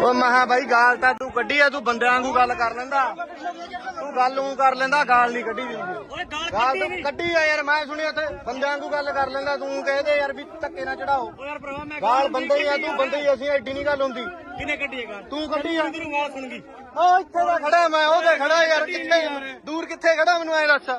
ਓ ਮਹਾ ਬਾਈ ਗਾਲ ਤਾਂ ਤੂੰ ਕੱਢੀ ਆ ਤੂੰ ਬੰਦਿਆਂ ਵਾਂਗੂ ਗੱਲ ਕਰ ਲੈਂਦਾ। ਤੂੰ ਗੱਲ ਉਹ ਕਰ ਲੈਂਦਾ ਗਾਲ ਨਹੀਂ ਕੱਢੀ ਦੀ ਗਾਲ ਤਾਂ ਕੱਢੀ ਆ ਯਾਰ ਮੈਂ ਸੁਣਿਆ ਤੇ ਬੰਦਿਆਂ ਵਾਂਗੂ ਗੱਲ ਕਰ ਲੈਂਦਾ ਤੂੰ ਕਹਦੇ ਯਾਰ ਵੀ ਧੱਕੇ ਨਾ ਚੜਾਓ। ਗਾਲ ਬੰਦੇ ਆ ਤੂੰ ਬੰਦੇ ਹੀ ਅਸੀਂ ਐਡੀ ਨਹੀਂ ਗੱਲ ਹੁੰਦੀ। ਕਿਨੇ ਕੱਢੀਏਗਾ ਤੂੰ ਕੱਢੀ ਆ। ਤੈਨੂੰ ਗਾਲ ਸੁਣ ਗਈ। ਓ ਇੱਥੇ ਦਾ ਖੜਾ ਮੈਂ ਉਹਦੇ ਖੜਾ ਯਾਰ ਕਿੱਥੇ? ਦੂਰ ਕਿੱਥੇ ਖੜਾ ਮੈਨੂੰ ਐ ਦੱਸ।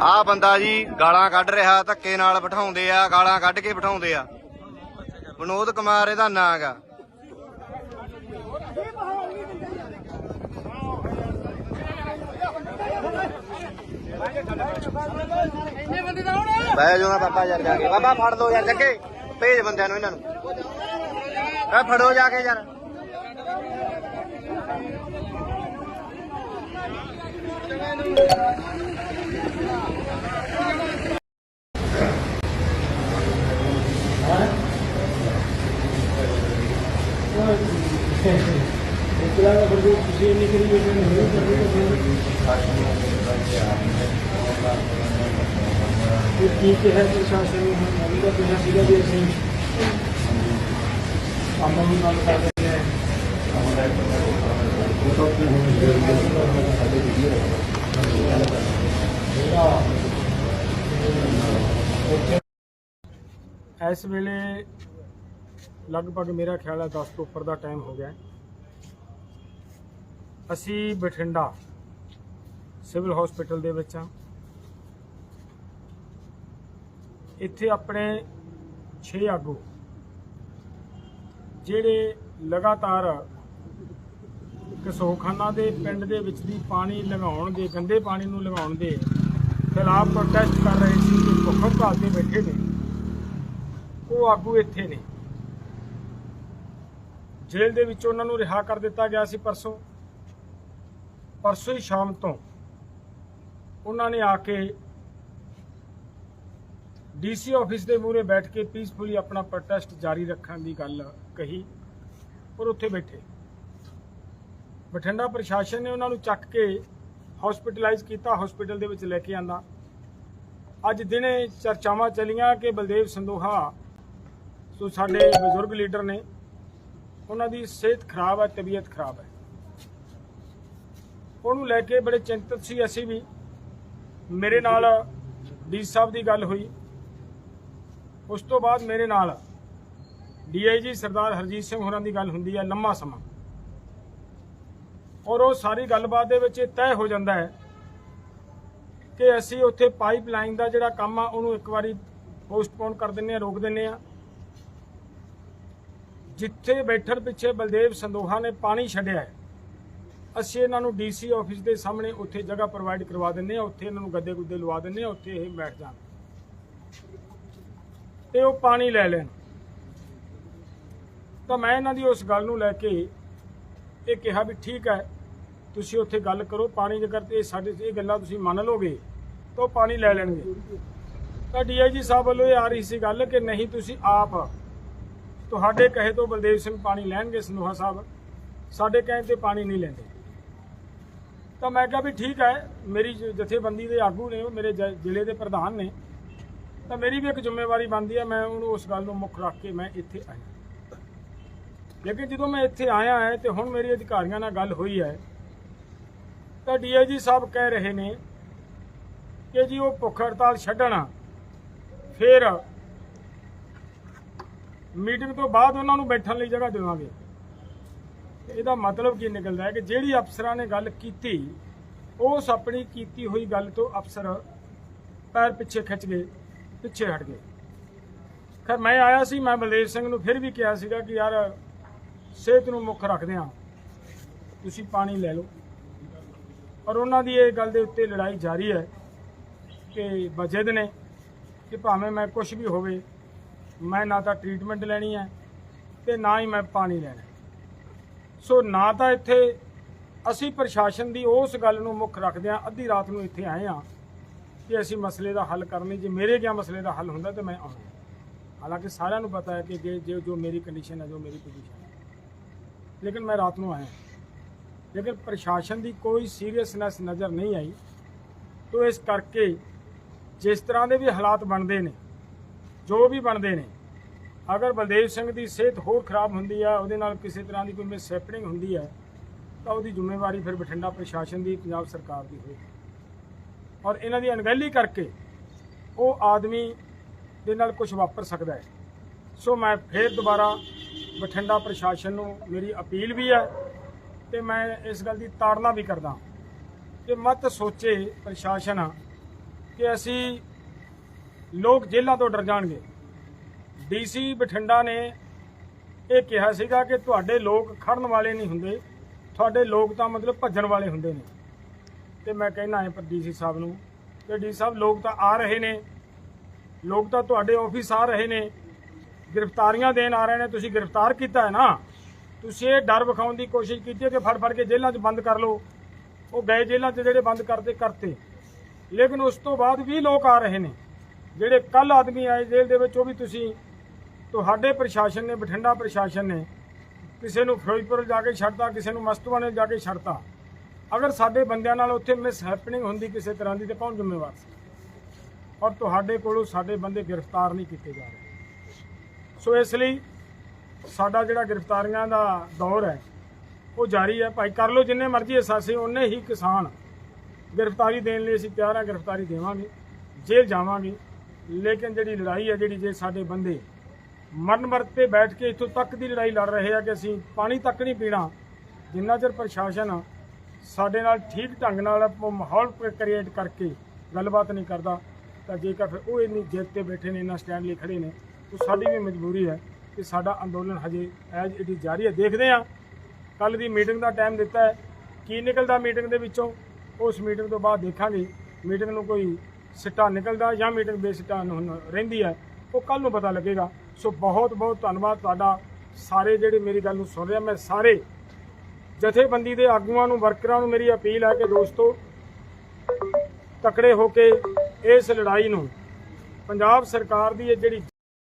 ਆ ਬੰਦਾ ਜੀ ਗਾਲਾਂ ਕੱਢ ਰਿਹਾ, ਧੱਕੇ ਨਾਲ ਬਿਠਾਉਂਦੇ ਆ, ਗਾਲਾਂ ਕੱਢ ਕੇ ਬਿਠਾਉਂਦੇ ਆ। ਵਿਨੋਦ ਕੁਮਾਰ ਇਹਦਾ ਨਾਂ ਹੈਗਾ। ਬਹਿ ਜਾਓ ਬਾਬਾ ਯਾਰ ਜਾ ਕੇ। ਬਾਬਾ ਫੜ ਲਓ ਯਾਰ ਜੱਗੇ ਭੇਜ ਬੰਦਿਆਂ ਨੂੰ ਇਹਨਾਂ ਨੂੰ। ਕਹ ਫੜੋ ਜਾ ਕੇ ਯਾਰ। ਕੀ ਕਿਹਾ ਨੂੰ ਉਹਦਾ ਕਿਹਾ ਸੀਗਾ ਵੀ ਅਸੀਂ ਆਪਾਂ ਨੂੰ ਨਾਲ ਕਰ ਰਹੇ ਹਾਂ। ਇਸ ਵੇਲੇ ਲਗਭਗ ਮੇਰਾ ਖਿਆਲ ਹੈ 10 ਤੋਂ ਉੱਪਰ ਦਾ ਟਾਈਮ ਹੋ ਗਿਆ। ਅਸੀਂ ਬਠਿੰਡਾ ਸਿਵਲ ਹਸਪੀਟਲ ਦੇ ਵਿੱਚ ਹਾਂ। ਇੱਥੇ ਆਪਣੇ 6 ਆਗੂ, ਜਿਹੜੇ ਲਗਾਤਾਰ ਕਸੋਖਾਨਾ ਦੇ ਪਿੰਡ ਦੇ ਵਿੱਚ ਦੀ ਪਾਣੀ ਲਗਾਉਣ ਦੇ, ਗੰਦੇ ਪਾਣੀ ਨੂੰ ਲਗਾਉਣ ਦੇ ਖਿਲਾਫ ਪ੍ਰੋਟੈਸਟ ਕਰ ਰਹੇ ਸੀ ਕਿ ਭੁੱਖ ਭਾਲ ਦੇ ਬੈਠੇ ਨੇ। ਉਹ ਆਗੂ ਇੱਥੇ ਨੇ। ਜੇਲ੍ਹ ਦੇ ਵਿੱਚ ਉਹਨਾਂ ਨੂੰ ਰਿਹਾ ਕਰ ਦਿੱਤਾ ਗਿਆ ਸੀ ਪਰਸੋਂ। ਪਰਸੋਂ ਹੀ ਸ਼ਾਮ ਤੋਂ ਉਹਨਾਂ ਨੇ ਆ ਕੇ ਡੀਸੀ ਆਫਿਸ ਦੇ ਮੂਹਰੇ ਬੈਠ ਕੇ ਪੀਸਫੁਲੀ ਆਪਣਾ ਪ੍ਰੋਟੈਸਟ ਜਾਰੀ ਰੱਖਣ ਦੀ ਗੱਲ ਕਹੀ ਔਰ ਉੱਥੇ ਬੈਠੇ। ਬਠਿੰਡਾ ਪ੍ਰਸ਼ਾਸਨ ਨੇ ਉਹਨਾਂ ਨੂੰ ਚੱਕ ਕੇ ਹਸਪੀਟਲਾਈਜ਼ ਕੀਤਾ ਹਸਪੀਟਲ ਦੇ ਵਿੱਚ ਲੈ ਕੇ ਆਂਦਾ। ਅੱਜ ਦਿਨੇ ਚਰਚਾਵਾਂ ਚੱਲੀਆਂ ਕਿ ਬਲਦੇਵ ਸੰਦੋਹਾ ਸੋ ਸਾਡੇ ਬਜ਼ੁਰਗ ਲੀਡਰ ਨੇ, ਉਹਨਾਂ ਦੀ ਸਿਹਤ ਖਰਾਬ ਹੈ, ਤਬੀਅਤ ਖਰਾਬ ਹੈ। ਉਹਨੂੰ ਲੈ ਕੇ ਬੜੇ ਚਿੰਤਤ ਸੀ ਅਸੀਂ ਵੀ। ਮੇਰੇ ਨਾਲ ਡੀ ਸਾਹਿਬ ਦੀ ਗੱਲ ਹੋਈ। ਉਸ ਤੋਂ ਬਾਅਦ ਮੇਰੇ ਨਾਲ ਡੀਆਈਜੀ ਸਰਦਾਰ ਹਰਜੀਤ ਸਿੰਘ ਹੋਰਾਂ ਦੀ ਗੱਲ ਹੁੰਦੀ ਹੈ ਲੰਮਾ ਸਮਾਂ। ਔਰ ਉਹ ਸਾਰੀ ਗੱਲਬਾਤ ਦੇ ਵਿੱਚ ਇਹ ਤੈਅ ਹੋ ਜਾਂਦਾ ਹੈ ਕਿ ਅਸੀਂ ਉੱਥੇ ਪਾਈਪਲਾਈਨ ਦਾ ਜਿਹੜਾ ਕੰਮ ਆ, ਉਹਨੂੰ ਇੱਕ ਵਾਰੀ ਪੋਸਟਪੋਨ ਕਰ ਦਿੰਨੇ ਆ ਰੋਕ ਦਿੰਨੇ ਆ ਜਿੱਥੇ ਬੈਠਣ ਪਿੱਛੇ ਬਲਦੇਵ ਸੰਦੋਹਾ ਨੇ ਪਾਣੀ ਛੱਡਿਆ ਅਸੀਂ ਇਹਨਾਂ ਨੂੰ ਡੀਸੀ ਆਫਿਸ ਦੇ ਸਾਹਮਣੇ ਉੱਥੇ ਜਗ੍ਹਾ ਪ੍ਰੋਵਾਈਡ ਕਰਵਾ ਦਿੰਨੇ ਆ ਉੱਥੇ ਇਹਨਾਂ ਨੂੰ ਗੱਦੇ ਗੁੱਦੇ ਲਵਾ ਦਿੰਨੇ ਆ ਉੱਥੇ ਇਹ ਬੈਠ ਜਾਣ ਤੇ ਉਹ ਪਾਣੀ ਲੈ ਲੈਣ। ਤਾਂ ਮੈਂ ਇਹਨਾਂ ਦੀ ਉਸ ਗੱਲ ਨੂੰ ਲੈ ਕੇ ਇਹ ਕਿਹਾ ਵੀ ਠੀਕ ਹੈ, ਤੁਸੀਂ ਉੱਥੇ ਗੱਲ ਕਰੋ, ਪਾਣੀ ਜੇਕਰ ਤੇ ਇਹ ਸਾਡੇ ਇਹ ਗੱਲਾਂ ਤੁਸੀਂ ਮੰਨ ਲਓਗੇ ਤਾਂ ਉਹ ਪਾਣੀ ਲੈ ਲੈਣਗੇ। ਤਾਂ ਡੀਆਈਜੀ ਸਾਹਿਬ ਵੱਲੋਂ ਇਹ ਆ ਰਹੀ ਸੀ ਗੱਲ ਕਿ ਨਹੀਂ, ਤੁਸੀਂ ਆਪ ਤੁਹਾਡੇ ਕਹੇ ਤੋਂ ਬਲਦੇਵ ਸਿੰਘ ਪਾਣੀ ਲੈਣਗੇ, ਸਨੋਹਾ ਸਾਹਿਬ। ਸਾਡੇ ਕਹੇ ਤੇ ਪਾਣੀ ਨਹੀਂ ਲੈਂਦੇ। ਤਾਂ ਮੈਂ ਕਿਹਾ ਵੀ ਠੀਕ ਹੈ, ਮੇਰੀ ਜਥੇਬੰਦੀ ਦੇ ਆਗੂ ਨੇ, ਉਹ ਮੇਰੇ ਜ਼ਿਲ੍ਹੇ ਦੇ ਪ੍ਰਧਾਨ ਨੇ ਤਾਂ ਮੇਰੀ ਵੀ ਇੱਕ ਜ਼ਿੰਮੇਵਾਰੀ ਬਣਦੀ ਹੈ, ਮੈਂ ਉਹਨੂੰ ਉਸ ਗੱਲ ਨੂੰ ਮੁੱਖ ਰੱਖ ਕੇ ਮੈਂ ਇੱਥੇ ਆਇਆ। ਲੇਕਿਨ ਜਦੋਂ ਮੈਂ ਇੱਥੇ ਆਇਆ ਹੈ ਤੇ ਹੁਣ ਮੇਰੀ ਅਧਿਕਾਰੀਆਂ ਨਾਲ ਗੱਲ ਹੋਈ ਹੈ, ਤਾਂ ਡੀਆਈਜੀ ਸਾਹਿਬ ਕਹਿ ਰਹੇ ਨੇ ਕਿ ਜੀ ਉਹ ਭੁੱਖ ਹੜਤਾਲ ਛੱਡਣ, ਫਿਰ ਮੀਟਿੰਗ ਤੋਂ ਬਾਅਦ ਉਹਨਾਂ ਨੂੰ ਬੈਠਣ ਲਈ ਜਗ੍ਹਾ ਦੇਵਾਂਗੇ। ਇਹਦਾ ਮਤਲਬ ਕੀ ਨਿਕਲਦਾ ਹੈ ਕਿ ਜਿਹੜੀ ਅਫਸਰਾਂ ਨੇ ਗੱਲ ਕੀਤੀ, ਉਸ ਆਪਣੀ ਕੀਤੀ ਹੋਈ ਗੱਲ ਤੋਂ ਅਫਸਰ ਪੈਰ ਪਿੱਛੇ ਖਿੱਚ ਗਏ। ਪਿੱਛੇ ਹਟ ਗਏ। ਖੈਰ, ਮੈਂ ਆਇਆ ਸੀ, ਮੈਂ ਬਲਦੇਵ ਸਿੰਘ ਨੂੰ ਫਿਰ ਵੀ ਕਿਹਾ ਸੀਗਾ ਕਿ ਯਾਰ, ਸਿਹਤ ਨੂੰ ਮੁੱਖ ਰੱਖਦੇ ਆ ਤੁਸੀਂ ਪਾਣੀ ਲੈ ਲਓ। ਪਰ ਉਹਨਾਂ ਦੀ ਇਹ ਗੱਲ ਦੇ ਉੱਤੇ ਲੜਾਈ ਜਾਰੀ ਹੈ ਕਿ ਵਜਦ ਨੇ ਕਿ ਭਾਵੇਂ ਮੈਂ ਕੁਝ ਵੀ ਹੋਵੇ, ਮੈਂ ਨਾ ਤਾਂ ਟ੍ਰੀਟਮੈਂਟ ਲੈਣੀ ਹੈ ਤੇ ਨਾ ਹੀ ਮੈਂ ਪਾਣੀ ਲੈਣਾ। ਸੋ ਨਾ ਤਾਂ ਇੱਥੇ ਅਸੀਂ ਪ੍ਰਸ਼ਾਸਨ ਦੀ ਉਸ ਗੱਲ ਨੂੰ ਮੁੱਖ ਰੱਖਦੇ ਹਾਂ, ਅੱਧੀ ਰਾਤ ਨੂੰ ਇੱਥੇ ਆਏ ਹਾਂ। ਕਿ ਅਸੀਂ ਮਸਲੇ ਦਾ ਹੱਲ ਕਰਨ, ਜੇ ਮੇਰੇ ਗਿਆ ਮਸਲੇ ਦਾ ਹੱਲ ਹੁੰਦਾ ਤਾਂ ਮੈਂ ਆਉਂਦਾ। ਹਾਲਾਂਕਿ ਸਾਰਿਆਂ ਨੂੰ ਪਤਾ ਹੈ ਕਿ ਜੇ ਜੇ ਜੋ ਮੇਰੀ ਕੰਡੀਸ਼ਨ ਹੈ, ਜੋ ਮੇਰੀ ਪੋਜੀਸ਼ਨ ਹੈ। ਲੇਕਿਨ ਮੈਂ ਰਾਤ ਨੂੰ ਆਇਆ। ਲੇਕਿਨ ਪ੍ਰਸ਼ਾਸਨ ਦੀ ਕੋਈ ਸੀਰੀਅਸਨੈਸ ਨਜ਼ਰ ਨਹੀਂ ਆਈ। ਤੋ ਇਸ ਕਰਕੇ ਜਿਸ ਤਰ੍ਹਾਂ ਦੇ ਵੀ ਹਾਲਾਤ ਬਣਦੇ ਨੇ, ਜੋ ਵੀ ਬਣਦੇ ਨੇ, ਅਗਰ ਬਲਦੇਵ ਸਿੰਘ ਦੀ ਸਿਹਤ ਹੋਰ ਖਰਾਬ ਹੁੰਦੀ ਹੈ ਉਹਦੇ ਨਾਲ ਕਿਸੇ ਤਰ੍ਹਾਂ ਦੀ ਕੋਈ ਮਿਸ ਹੁੰਦੀ ਹੈ ਤਾਂ ਉਹਦੀ ਜ਼ਿੰਮੇਵਾਰੀ ਫਿਰ ਬਠਿੰਡਾ ਪ੍ਰਸ਼ਾਸਨ ਦੀ, ਪੰਜਾਬ ਸਰਕਾਰ ਦੀ ਹੋਏਗੀ ਔਰ ਇਹਨਾਂ ਦੀ ਅਣਗਹਿਲੀ ਕਰਕੇ ਉਹ ਆਦਮੀ ਦੇ ਨਾਲ ਕੁਝ ਵਾਪਰ ਸਕਦਾ ਹੈ। ਸੋ ਮੈਂ ਫੇਰ ਦੁਬਾਰਾ ਬਠਿੰਡਾ ਪ੍ਰਸ਼ਾਸਨ ਨੂੰ ਮੇਰੀ ਅਪੀਲ ਵੀ ਹੈ ਤੇ ਮੈਂ ਇਸ ਗੱਲ ਦੀ ਤਾੜਨਾ ਵੀ ਕਰਦਾ ਕਿ ਮਤ ਸੋਚੇ ਪ੍ਰਸ਼ਾਸਨ ਕਿ ਅਸੀਂ ਲੋਕ ਜੇਲ੍ਹਾਂ ਤੋਂ ਡਰ ਜਾਣਗੇ। ਡੀਸੀ ਬਠਿੰਡਾ ਨੇ ਇਹ ਕਿਹਾ ਸੀਗਾ ਕਿ ਤੁਹਾਡੇ ਲੋਕ ਖੜਨ ਵਾਲੇ ਨਹੀਂ ਹੁੰਦੇ, ਤੁਹਾਡੇ ਲੋਕ ਤਾਂ ਮਤਲਬ ਭੱਜਣ ਵਾਲੇ ਹੁੰਦੇ ਨੇ। ਤੇ ਮੈਂ ਕਹਿਣਾ ਹੈ ਪਰ ਡੀਸੀ ਸਾਹਿਬ ਨੂੰ ਕਿ ਡੀ ਸਾਹਿਬ ਲੋਕ ਤਾਂ ਆ ਰਹੇ ਨੇ। ਲੋਕ ਤਾਂ ਤੁਹਾਡੇ ਆਫਿਸ ਆ ਰਹੇ ਨੇ। ਗ੍ਰਿਫਤਾਰੀਆਂ ਦੇਣ ਆ ਰਹੇ ਨੇ। ਤੁਸੀਂ ਗ੍ਰਿਫਤਾਰ ਕੀਤਾ ਹੈ ਨਾ। ਤੁਸੀਂ ਇਹ ਡਰ ਵਿਖਾਉਣ ਦੀ ਕੋਸ਼ਿਸ਼ ਕੀਤੀ ਹੈ ਕਿ ਫੜ ਫੜ ਕੇ ਜੇਲ੍ਹਾਂ 'ਚ ਬੰਦ ਕਰ ਲਓ। ਉਹ ਗਏ ਜੇਲ੍ਹਾਂ 'ਚ ਜਿਹੜੇ ਬੰਦ ਕਰਦੇ ਕਰਤੇ। ਲੇਕਿਨ ਉਸ ਤੋਂ ਬਾਅਦ ਵੀ ਲੋਕ ਆ ਰਹੇ ਨੇ। ਜਿਹੜੇ ਕੱਲ ਆਦਮੀ ਆਏ ਜੇਲ੍ਹ ਦੇ ਵਿੱਚ, ਉਹ ਵੀ ਤੁਸੀਂ, ਤੁਹਾਡੇ ਪ੍ਰਸ਼ਾਸਨ ਨੇ, ਬਠਿੰਡਾ ਪ੍ਰਸ਼ਾਸਨ ਨੇ, ਕਿਸੇ ਨੂੰ ਫਿਰੋਜ਼ਪੁਰ ਜਾ ਕੇ ਛੱਡਤਾ, ਕਿਸੇ ਨੂੰ ਮਸਤਵਾਨੇ ਜਾ ਕੇ ਛੱਡਤਾ। ਅਗਰ ਸਾਡੇ ਬੰਦਿਆਂ ਨਾਲ ਉੱਥੇ ਮਿਸ ਹੈਪਨਿੰਗ ਹੁੰਦੀ ਕਿਸੇ ਤਰ੍ਹਾਂ ਦੀ, ਤੇ ਕੌਣ ਜ਼ਿੰਮੇਵਾਰ ਸੀ? ਔਰ ਤੁਹਾਡੇ ਕੋਲੋਂ ਸਾਡੇ ਬੰਦੇ ਗ੍ਰਿਫਤਾਰ ਨਹੀਂ ਕੀਤੇ ਜਾ ਰਹੇ। ਸੋ ਇਸ ਲਈ ਸਾਡਾ ਜਿਹੜਾ ਗ੍ਰਿਫਤਾਰੀਆਂ ਦਾ ਦੌਰ ਹੈ, ਉਹ ਜਾਰੀ ਹੈ। ਭਾਈ, ਕਰ ਲਓ ਜਿੰਨੇ ਮਰਜ਼ੀ ਅਸਾਸੇ, ਉਹਨੇ ਹੀ ਕਿਸਾਨ ਗ੍ਰਿਫਤਾਰੀ ਦੇਣ ਲਈ ਅਸੀਂ ਤਿਆਰ ਹਾਂ, ਗ੍ਰਿਫਤਾਰੀ ਦੇਵਾਂਗੇ, ਜੇਲ੍ਹ ਜਾਵਾਂਗੇ। ਲੇਕਿਨ ਜਿਹੜੀ ਲੜਾਈ ਹੈ, ਜਿਹੜੀ ਜੇ ਸਾਡੇ ਬੰਦੇ ਮਰਨ ਮਰਤ ਤੇ ਬੈਠ ਕੇ ਇੱਥੋਂ ਤੱਕ ਦੀ ਲੜਾਈ ਲੜ ਰਹੇ ਆ ਕਿ ਅਸੀਂ ਪਾਣੀ ਤੱਕ ਨਹੀਂ ਪੀਣਾ, ਜਿੰਨਾ ਚਿਰ ਪ੍ਰਸ਼ਾਸਨ ਸਾਡੇ ਨਾਲ ਠੀਕ ਢੰਗ ਨਾਲ ਉਹ ਮਾਹੌਲ ਕ੍ਰੀਏਟ ਕਰਕੇ ਗੱਲਬਾਤ ਨਹੀਂ ਕਰਦਾ, ਤਾਂ ਜੇਕਰ ਫਿਰ ਉਹ ਇੰਨੀ ਜਿੱਦ ਤੇ ਬੈਠੇ ਨੇ, ਇੰਨਾ ਸਟੈਂਡ ਲਈ ਖੜੇ ਨੇ, ਤਾਂ ਸਾਡੀ ਵੀ ਮਜਬੂਰੀ ਹੈ ਕਿ ਸਾਡਾ ਅੰਦੋਲਨ ਹਜੇ ਐਜ ਇਟ ਇਜ਼ ਜਾਰੀ ਹੈ। ਦੇਖਦੇ ਹਾਂ। ਕੱਲ ਦੀ ਮੀਟਿੰਗ ਦਾ ਟਾਈਮ ਦਿੱਤਾ ਹੈ। ਕੀ ਨਿਕਲਦਾ ਮੀਟਿੰਗ ਦੇ ਵਿੱਚੋਂ? ਉਸ ਮੀਟਿੰਗ ਤੋਂ ਬਾਅਦ ਦੇਖਾਂਗੇ। ਮੀਟਿੰਗ ਨੂੰ ਕੋਈ ਸਿੱਟਾ ਨਿਕਲਦਾ ਜਾਂ ਮੀਟਿੰਗ ਬੇਸਿੱਟਾ ਹੁਣ ਰਹਿੰਦੀ ਹੈ, ਉਹ ਕੱਲ ਨੂੰ ਪਤਾ ਲੱਗੇਗਾ। ਸੋ ਬਹੁਤ ਬਹੁਤ ਧੰਨਵਾਦ ਤੁਹਾਡਾ। ਸਾਰੇ ਜਿਹੜੇ ਮੇਰੀ ਗੱਲ ਨੂੰ ਸੁਣ ਰਿਹਾ ਮੈਂ ਸਾਰੇ ਜਥੇਬੰਦੀ ਦੇ ਆਗੂਆਂ ਨੂੰ, ਵਰਕਰਾਂ ਨੂੰ ਮੇਰੀ ਅਪੀਲ ਹੈ ਕਿ ਦੋਸਤੋ, ਤਕੜੇ ਹੋ ਕੇ ਇਸ ਲੜਾਈ ਨੂੰ ਪੰਜਾਬ ਸਰਕਾਰ ਦੀ ਇਹ ਜਿਹੜੀ